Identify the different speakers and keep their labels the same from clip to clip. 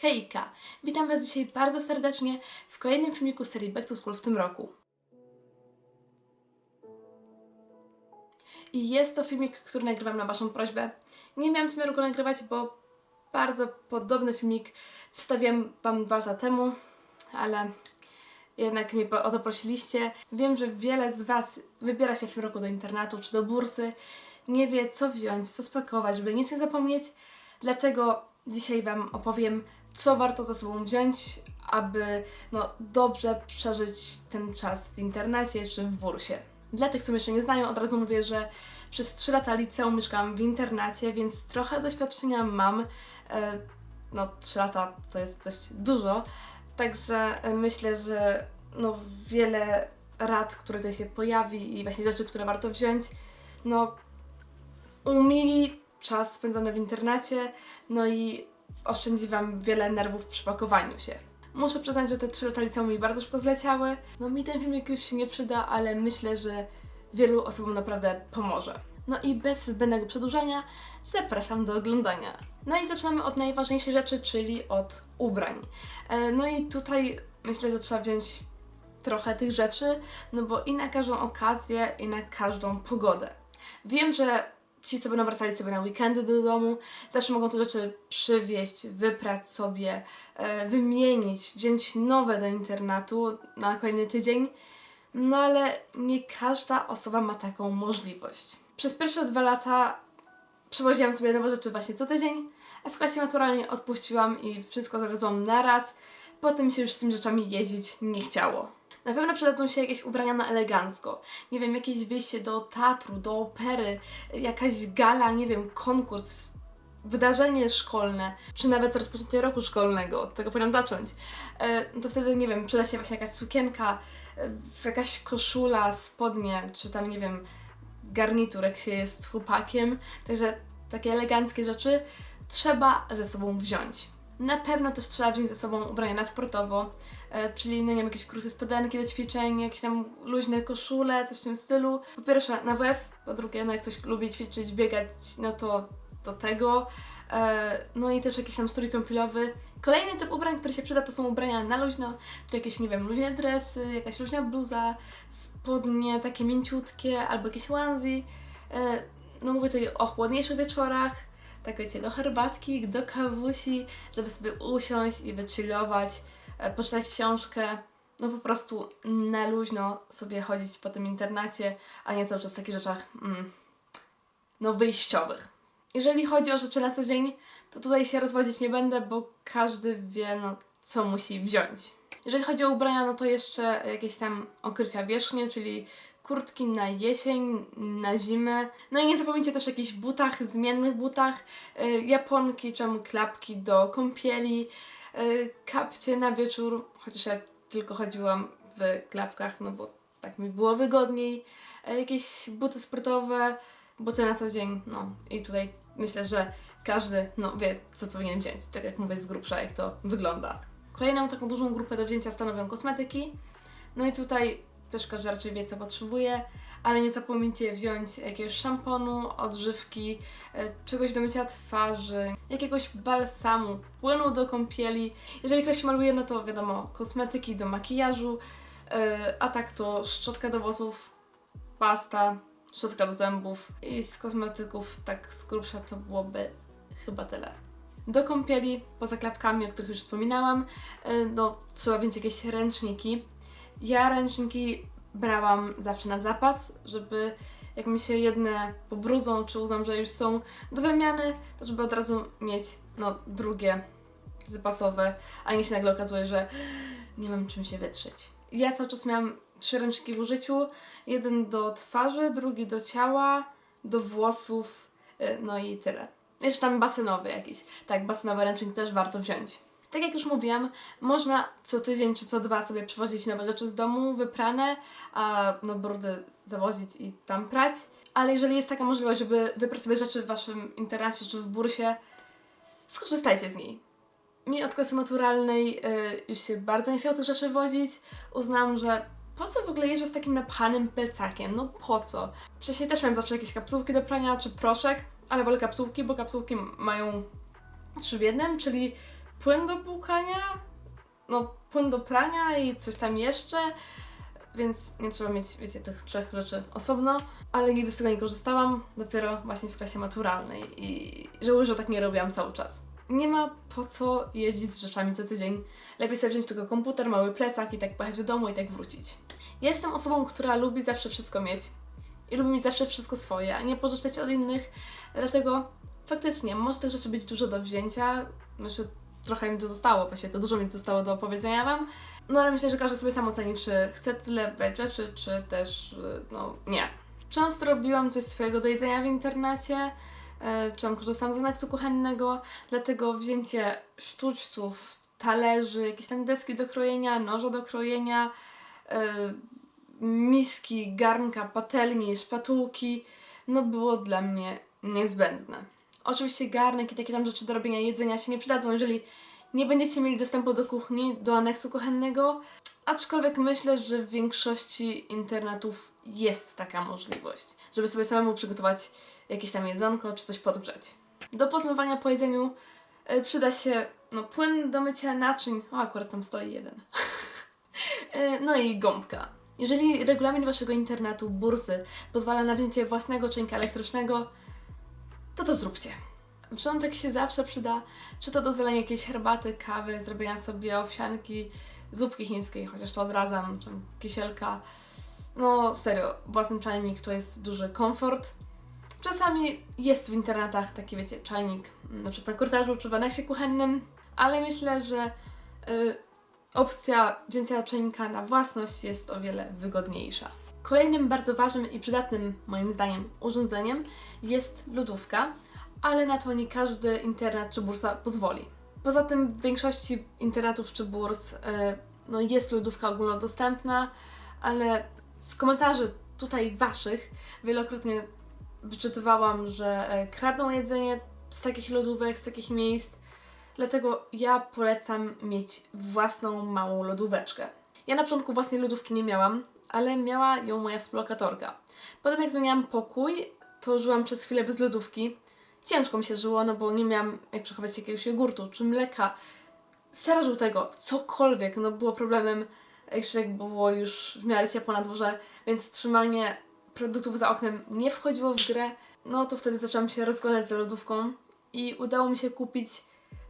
Speaker 1: Hejka! Witam Was dzisiaj bardzo serdecznie w kolejnym filmiku serii Back to School w tym roku. I jest to filmik, który nagrywam na Waszą prośbę. Nie miałam zamiaru go nagrywać, bo bardzo podobny filmik wstawiłam Wam dwa lata temu, ale jednak mnie o to prosiliście. Wiem, że wiele z Was wybiera się w tym roku do internatu czy do bursy, nie wie co wziąć, co spakować, żeby nic nie zapomnieć, dlatego dzisiaj Wam opowiem, co warto ze sobą wziąć, aby no, dobrze przeżyć ten czas w internacie czy w bursie. Dla tych, co mnie jeszcze nie znają, od razu mówię, że przez 3 lata liceum mieszkałam w internacie, więc trochę doświadczenia mam. E, No, 3 lata to jest dość dużo, także e, myślę, że no, wiele rad, które tutaj się pojawi i właśnie rzeczy, które warto wziąć, no, umili czas spędzony w internacie, no i oszczędzi Wam wiele nerwów przy pakowaniu się. Muszę przyznać, że te trzy lata liceum mi bardzo szybko zleciały. No mi ten filmik już się nie przyda, ale myślę, że wielu osobom naprawdę pomoże. No i bez zbędnego przedłużania zapraszam do oglądania. No i zaczynamy od najważniejszej rzeczy, czyli od ubrań. E, No i tutaj myślę, że trzeba wziąć trochę tych rzeczy, no bo i na każdą okazję, i na każdą pogodę. Wiem, że ci, co będą wracali sobie na weekendy do domu, zawsze mogą te rzeczy przywieźć, wyprać sobie, e, wymienić, wziąć nowe do internatu na kolejny tydzień. No ale nie każda osoba ma taką możliwość. Przez pierwsze dwa lata przywoziłam sobie nowe rzeczy właśnie co tydzień, a w klasie naturalnie odpuściłam i wszystko zawiozłam naraz. Potem się już z tymi rzeczami jeździć nie chciało. Na pewno przydadzą się jakieś ubrania na elegancko. Nie wiem, jakieś wyjście do teatru, do opery, jakaś gala, nie wiem, konkurs, wydarzenie szkolne, czy nawet rozpoczęcie roku szkolnego, od tego powinnam zacząć. E, no to wtedy, nie wiem, przyda się właśnie jakaś sukienka, e, jakaś koszula, spodnie, czy tam, nie wiem, garnitur, jak się jest chłopakiem. Także takie eleganckie rzeczy trzeba ze sobą wziąć. Na pewno też trzeba wziąć ze sobą ubrania na sportowo, e, czyli no nie wiem, jakieś krótkie spodenki do ćwiczeń, jakieś tam luźne koszule, coś w tym stylu. Po pierwsze na WF, po drugie, no jak ktoś lubi ćwiczyć, biegać, no to do tego. E, No i też jakiś tam strój kąpielowy. Kolejny typ ubrań, który się przyda, to są ubrania na luźno, czy jakieś, nie wiem, luźne dresy, jakaś luźna bluza, spodnie takie mięciutkie, albo jakieś onesie. E, No mówię tutaj o chłodniejszych wieczorach, tak wiecie, do herbatki, do kawusi, żeby sobie usiąść i wychillować, e, poczytać książkę, no po prostu na luźno sobie chodzić po tym internacie, a nie cały czas w takich rzeczach, mm, no wyjściowych. Jeżeli chodzi o rzeczy na co dzień, to tutaj się rozwodzić nie będę, bo każdy wie, no, co musi wziąć. Jeżeli chodzi o ubrania, no to jeszcze jakieś tam okrycia wierzchnie, czyli kurtki na jesień, na zimę. No i nie zapomnijcie też o jakichś butach, zmiennych butach, y, japonki, czemu klapki do kąpieli, y, kapcie na wieczór, chociaż ja tylko chodziłam w klapkach, no bo tak mi było wygodniej. Y, jakieś buty sportowe, buty na co dzień, no i tutaj myślę, że każdy no, wie, co powinien wziąć. Tak jak mówię z grubsza, jak to wygląda. Kolejną taką dużą grupę do wzięcia stanowią kosmetyki. No i tutaj też każdy raczej wie, co potrzebuje, ale nie zapomnijcie wziąć jakiegoś szamponu, odżywki, e, czegoś do mycia twarzy, jakiegoś balsamu, płynu do kąpieli. Jeżeli ktoś maluje, no to wiadomo, kosmetyki do makijażu, e, a tak to szczotka do włosów, pasta, szczotka do zębów i z kosmetyków tak z grubsza to byłoby chyba tyle. Do kąpieli, poza klapkami, o których już wspominałam, y, no, trzeba wziąć jakieś ręczniki. Ja ręczniki brałam zawsze na zapas, żeby jak mi się jedne pobrudzą, czy uznam, że już są do wymiany, to żeby od razu mieć no, drugie zapasowe, a nie się nagle okazuje, że nie mam czym się wytrzeć. Ja cały czas miałam trzy ręczniki w użyciu. Jeden do twarzy, drugi do ciała, do włosów, y, no i tyle. Jeszcze tam basenowy jakiś. Tak, basenowy ręcznik też warto wziąć. Tak jak już mówiłam, można co tydzień czy co dwa sobie przywozić nowe rzeczy z domu, wyprane, a no brudy zawozić i tam prać. Ale jeżeli jest taka możliwość, żeby wyprać sobie rzeczy w waszym internacie czy w bursie, skorzystajcie z niej. Mi od klasy maturalnej y, już się bardzo nie chciało tych rzeczy wozić. Uznałam, że po co w ogóle jeżdżę z takim napchanym plecakiem? No po co? Wcześniej też miałam zawsze jakieś kapsułki do prania czy proszek, ale wolę kapsułki, bo kapsułki mają trzy w jednym, czyli płyn do płukania, no płyn do prania i coś tam jeszcze, więc nie trzeba mieć, wiecie, tych trzech rzeczy osobno, ale nigdy z tego nie korzystałam, dopiero właśnie w klasie maturalnej i żałuję, że tak nie robiłam cały czas. Nie ma po co jeździć z rzeczami co tydzień. Lepiej sobie wziąć tylko komputer, mały plecak i tak pojechać do domu i tak wrócić. Ja jestem osobą, która lubi zawsze wszystko mieć i lubi mieć zawsze wszystko swoje, a nie pożyczać od innych, dlatego faktycznie może tych rzeczy być dużo do wzięcia, znaczy trochę mi to zostało, właśnie to dużo mi zostało do opowiedzenia Wam, no ale myślę, że każdy sobie sam oceni, czy chce tyle brać rzeczy, czy też, y, no nie. Często robiłam coś swojego do jedzenia w internecie, e, czy tam korzystałam z aneksu kuchennego, dlatego wzięcie sztućców, talerzy, jakieś tam deski do krojenia, noże do krojenia, e, miski, garnka, patelni, szpatułki, no było dla mnie niezbędne. Oczywiście garnek i takie tam rzeczy do robienia jedzenia się nie przydadzą, jeżeli nie będziecie mieli dostępu do kuchni, do aneksu kuchennego, aczkolwiek myślę, że w większości internetów jest taka możliwość, żeby sobie samemu przygotować jakieś tam jedzonko czy coś podgrzać. Do pozmywania po jedzeniu y, przyda się no, płyn do mycia naczyń, o akurat tam stoi jeden, Y, no i gąbka. Jeżeli regulamin waszego internetu, bursy, pozwala na wzięcie własnego czynka elektrycznego, to to zróbcie. Wrzątek się zawsze przyda, czy to do zalenia jakiejś herbaty, kawy, zrobienia sobie owsianki, zupki chińskiej, chociaż to odradzam, czy kisielka. No serio, własny czajnik to jest duży komfort. Czasami jest w internetach taki, wiecie, czajnik, na przykład na korytarzu czy w aneksie kuchennym, ale myślę, że y, opcja wzięcia czajnika na własność jest o wiele wygodniejsza. Kolejnym bardzo ważnym i przydatnym, moim zdaniem, urządzeniem jest lodówka, ale na to nie każdy internet czy bursa pozwoli. Poza tym w większości internetów czy burs y, no jest lodówka ogólnodostępna, ale z komentarzy tutaj waszych wielokrotnie wyczytywałam, że e, kradną jedzenie z takich lodówek, z takich miejsc. Dlatego ja polecam mieć własną małą lodóweczkę. Ja na początku własnej lodówki nie miałam, ale miała ją moja współlokatorka. Potem jak zmieniałam pokój, to żyłam przez chwilę bez lodówki. Ciężko mi się żyło, no bo nie miałam jak przechować jakiegoś jogurtu czy mleka. Sera żółtego, cokolwiek, no było problemem, jeszcze jak było już w miarę ciepło na dworze, więc trzymanie produktów za oknem nie wchodziło w grę. No to wtedy zaczęłam się rozglądać za lodówką i udało mi się kupić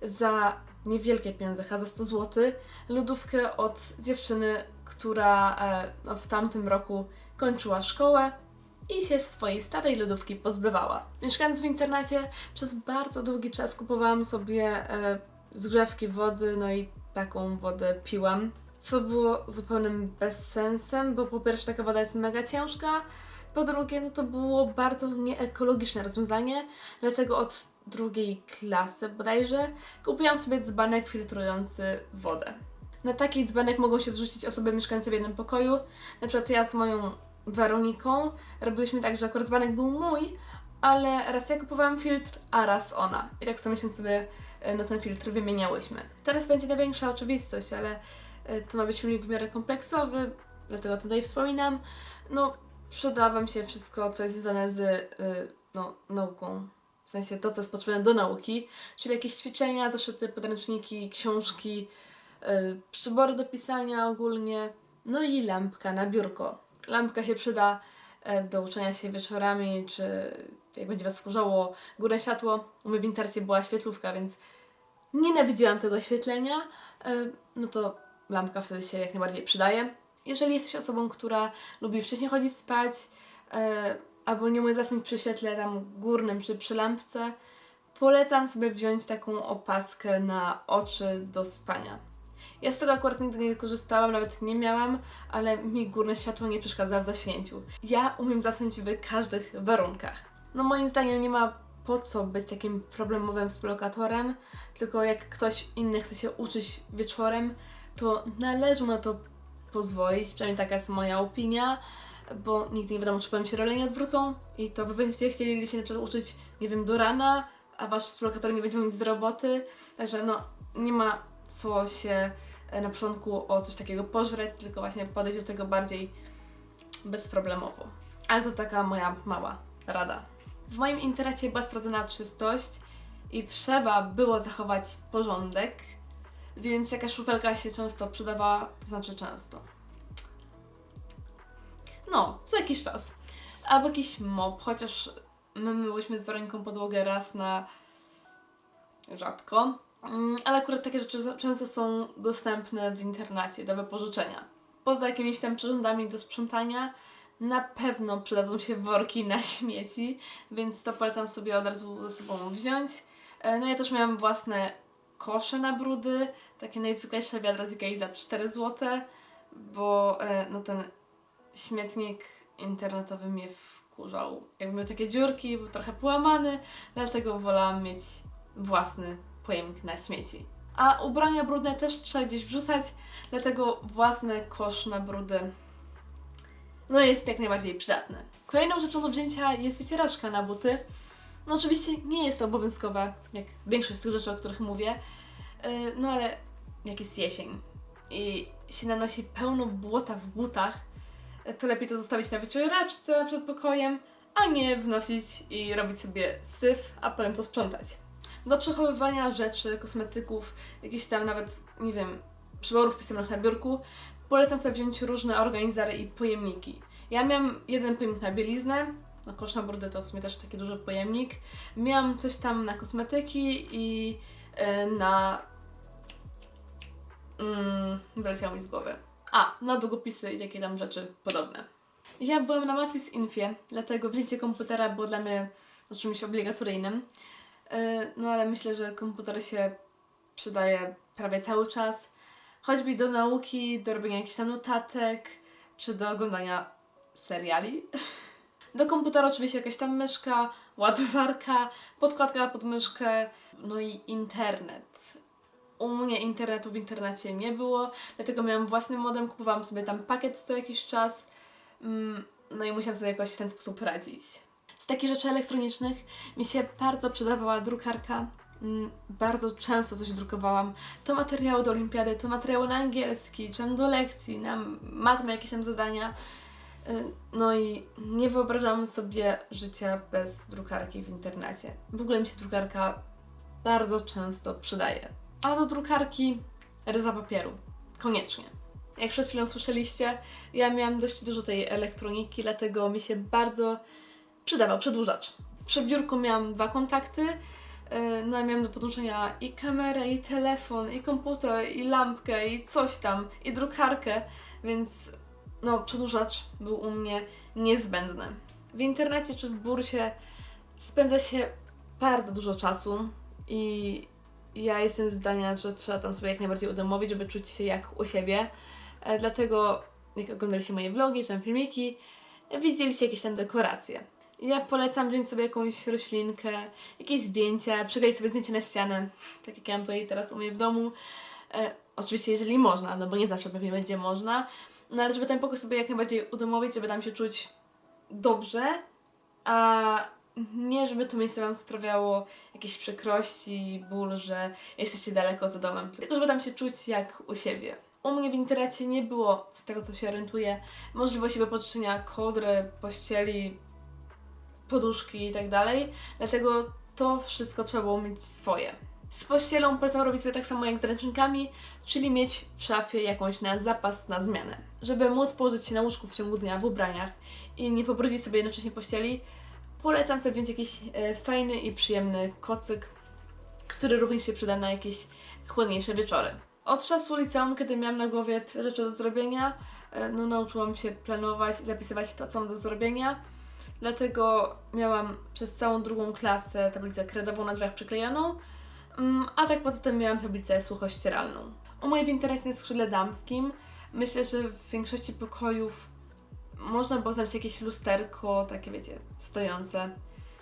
Speaker 1: za niewielkie pieniądze, chyba za 100 zł, lodówkę od dziewczyny, która e, no, w tamtym roku kończyła szkołę i się swojej starej lodówki pozbywała. Mieszkając w internacie, przez bardzo długi czas kupowałam sobie e, zgrzewki wody, no i taką wodę piłam, co było zupełnym bezsensem, bo po pierwsze taka woda jest mega ciężka, po drugie, no to było bardzo nieekologiczne rozwiązanie, dlatego od drugiej klasy bodajże kupiłam sobie dzbanek filtrujący wodę. Na taki dzbanek mogą się zrzucić osoby mieszkające w jednym pokoju. Na przykład ja z moją Weroniką robiłyśmy tak, że akurat dzbanek był mój, ale raz ja kupowałam filtr, a raz ona. I tak co miesiąc sobie e, no, ten filtr wymieniałyśmy. Teraz będzie największa oczywistość, ale e, to ma być filmik w miarę kompleksowy, dlatego tutaj wspominam. No, przyda Wam się wszystko, co jest związane z y, no, nauką. W sensie to, co jest potrzebne do nauki, czyli jakieś ćwiczenia, zeszyty, podręczniki, książki, y, przybory do pisania ogólnie, no i lampka na biurko. Lampka się przyda e, do uczenia się wieczorami, czy jak będzie Was wkurzało górne światło. U mnie w intercie była świetlówka, więc nienawidziłam tego oświetlenia, e, no to lampka wtedy się jak najbardziej przydaje. Jeżeli jesteś osobą, która lubi wcześniej chodzić spać, e, albo nie umie zasnąć przy świetle tam górnym czy przy lampce, polecam sobie wziąć taką opaskę na oczy do spania. Ja z tego akurat nigdy nie korzystałam, nawet nie miałam, ale mi górne światło nie przeszkadza w zaśnięciu. Ja umiem zasnąć w każdych warunkach. No moim zdaniem nie ma po co być takim problemowym współlokatorem, tylko jak ktoś inny chce się uczyć wieczorem, to należy mu na to pozwolić, przynajmniej taka jest moja opinia, bo nigdy nie wiadomo, czy powiem się role nie odwrócą i to wy będziecie chcieli się na przykład uczyć, nie wiem, do rana, a wasz współlokator nie będzie miał nic z roboty, także no, nie ma co się e, na początku o coś takiego pożreć, tylko właśnie podejść do tego bardziej bezproblemowo. Ale to taka moja mała rada. W moim internecie była sprawdzona czystość i trzeba było zachować porządek, więc jakaś szufelka się często przydawała, to znaczy często. No, co jakiś czas. Albo jakiś mop, chociaż my myłyśmy z Weroninką podłogę raz na rzadko. Mm, Ale akurat takie rzeczy często są dostępne w internecie do wypożyczenia. Poza jakimiś tam przyrządami do sprzątania, na pewno przydadzą się worki na śmieci, więc to polecam sobie od razu ze sobą wziąć. E, No ja też miałam własne kosze na brudy, takie najzwyklejsze wiadra z Ikei za 4 zł, bo e, no ten śmietnik internetowy mnie wkurzał. Jakby takie dziurki, był trochę połamany, dlatego wolałam mieć własny pojemnik na śmieci. A ubrania brudne też trzeba gdzieś wrzucać, dlatego własny kosz na brudy no jest jak najbardziej przydatny. Kolejną rzeczą do wzięcia jest wycieraczka na buty. No oczywiście nie jest to obowiązkowe, jak większość z tych rzeczy, o których mówię, Yy, no ale jak jest jesień i się nanosi pełno błota w butach, to lepiej to zostawić na wycieraczce przed pokojem, a nie wnosić i robić sobie syf, a potem to sprzątać. Do przechowywania rzeczy, kosmetyków, jakichś tam nawet, nie wiem, przyborów pisemnych na biurku, polecam sobie wziąć różne organizatory i pojemniki. Ja miałam jeden pojemnik na bieliznę, no kosz na brudy to w sumie też taki duży pojemnik. Miałam coś tam na kosmetyki i e, na... Mm, wyleciało mi z głowy. A, na długopisy i takie tam rzeczy podobne. Ja byłam na Matwis Infie, dlatego wzięcie komputera było dla mnie no, czymś obligatoryjnym. E, No ale myślę, że komputer się przydaje prawie cały czas choćby do nauki, do robienia jakichś tam notatek, czy do oglądania seriali. Do komputera oczywiście jakaś tam myszka, ładowarka, podkładka pod myszkę, no i internet. U mnie internetu w internecie nie było, dlatego miałam własny modem, kupowałam sobie tam pakiet co jakiś czas, mm, no i musiałam sobie jakoś w ten sposób radzić. Z takich rzeczy elektronicznych mi się bardzo przydawała drukarka. Mm, Bardzo często coś drukowałam. To materiały do olimpiady, to materiały na angielski, czy do lekcji, na matmę, jakieś tam zadania. Y, No i nie wyobrażam sobie życia bez drukarki w internecie. W ogóle mi się drukarka bardzo często przydaje. A do drukarki ryza papieru. Koniecznie. Jak przed chwilą słyszeliście, ja miałam dość dużo tej elektroniki, dlatego mi się bardzo przydawał przedłużacz. Przy biurku miałam dwa kontakty, yy, no ja miałam do podłączenia i kamerę, i telefon, i komputer, i lampkę, i coś tam, i drukarkę, więc no przedłużacz był u mnie niezbędny. W internecie czy w bursie spędza się bardzo dużo czasu i ja jestem zdania, że trzeba tam sobie jak najbardziej udomowić, żeby czuć się jak u siebie. E, dlatego jak oglądaliście moje vlogi czy tam filmiki, widzieliście jakieś tam dekoracje. Ja polecam wziąć sobie jakąś roślinkę, jakieś zdjęcia, przykleić sobie zdjęcie na ścianę, tak jak ja mam tutaj teraz u mnie w domu. E, oczywiście jeżeli można, no bo nie zawsze pewnie będzie można, no ale żeby ten pokój sobie jak najbardziej udomowić, żeby tam się czuć dobrze, a nie żeby to miejsce Wam sprawiało jakieś przykrości, ból, że jesteście daleko za domem, tylko żeby tam się czuć jak u siebie. U mnie w internecie nie było, z tego co się orientuję, możliwości wypożyczenia kołdry, pościeli, poduszki i tak dlatego to wszystko trzeba było mieć swoje. Z pościelą polecam robić sobie tak samo jak z ręcznikami, czyli mieć w szafie jakąś na zapas, na zmianę. Żeby móc położyć się na łóżku w ciągu dnia w ubraniach i nie pobrudzić sobie jednocześnie pościeli, polecam sobie wziąć jakiś e, fajny i przyjemny kocyk, który również się przyda na jakieś chłodniejsze wieczory. Od czasu liceum, kiedy miałam na głowie rzeczy do zrobienia, e, no nauczyłam się planować i zapisywać to, co mam do zrobienia. Dlatego miałam przez całą drugą klasę tablicę kredową na drzwiach przyklejoną, mm, a tak poza tym miałam tablicę suchościeralną. U mnie w internecie na skrzydle damskim myślę, że w większości pokojów można było znaleźć jakieś lusterko, takie wiecie, stojące,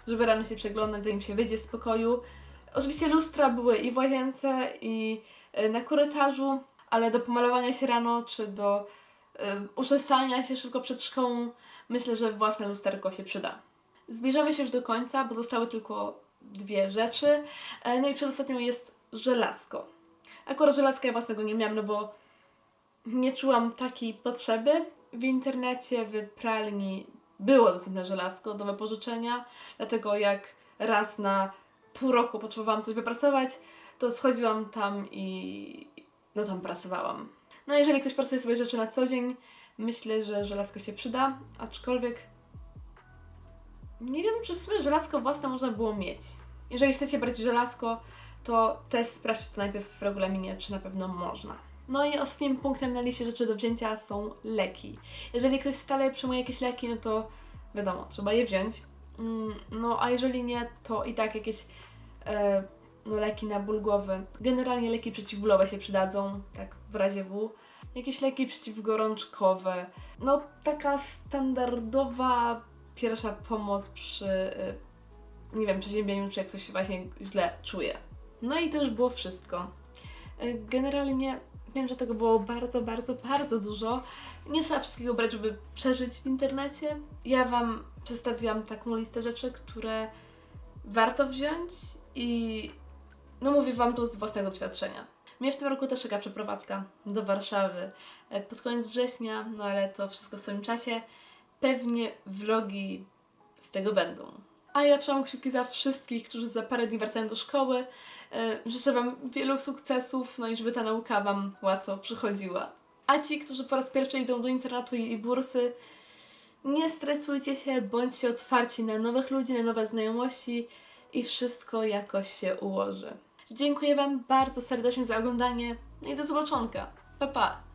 Speaker 1: żeby rano się przeglądać, zanim się wyjdzie z pokoju. Oczywiście lustra były i w łazience, i e, na korytarzu, ale do pomalowania się rano, czy do e, uczesania się szybko przed szkołą, myślę, że własne lusterko się przyda. Zbliżamy się już do końca, bo zostały tylko dwie rzeczy. E, No i przedostatnią jest żelazko. Akurat żelazka ja własnego nie miałam, no bo nie czułam takiej potrzeby. W internecie, w pralni było dostępne żelazko do wypożyczenia, dlatego jak raz na pół roku potrzebowałam coś wyprasować, to schodziłam tam i no tam pracowałam. No jeżeli ktoś pracuje sobie rzeczy na co dzień, myślę, że żelazko się przyda, aczkolwiek nie wiem, czy w sumie żelazko własne można było mieć. Jeżeli chcecie brać żelazko, to też sprawdźcie to najpierw w regulaminie, czy na pewno można. No i ostatnim punktem na liście rzeczy do wzięcia są leki. Jeżeli ktoś stale przyjmuje jakieś leki, no to wiadomo, trzeba je wziąć. Mm, No a jeżeli nie, to i tak jakieś e, no, leki na ból głowy. Generalnie leki przeciwbólowe się przydadzą, tak w razie W. Jakieś leki przeciwgorączkowe. No taka standardowa pierwsza pomoc przy, e, nie wiem, przeziębieniu, czy jak ktoś się właśnie źle czuje. No i to już było wszystko. E, Generalnie wiem, że tego było bardzo, bardzo, bardzo dużo. Nie trzeba wszystkiego brać, żeby przeżyć w internecie. Ja Wam przedstawiłam taką listę rzeczy, które warto wziąć i no mówię Wam to z własnego doświadczenia. Mnie w tym roku też czeka przeprowadzka do Warszawy e, pod koniec września, no ale to wszystko w swoim czasie. Pewnie vlogi z tego będą. A ja trzymam kciuki za wszystkich, którzy za parę dni wracają do szkoły. E, Życzę Wam wielu sukcesów, no i żeby ta nauka Wam łatwo przychodziła. A ci, którzy po raz pierwszy idą do internatu i bursy, nie stresujcie się, bądźcie otwarci na nowych ludzi, na nowe znajomości i wszystko jakoś się ułoży. Dziękuję Wam bardzo serdecznie za oglądanie i do zobaczonka. Pa, pa!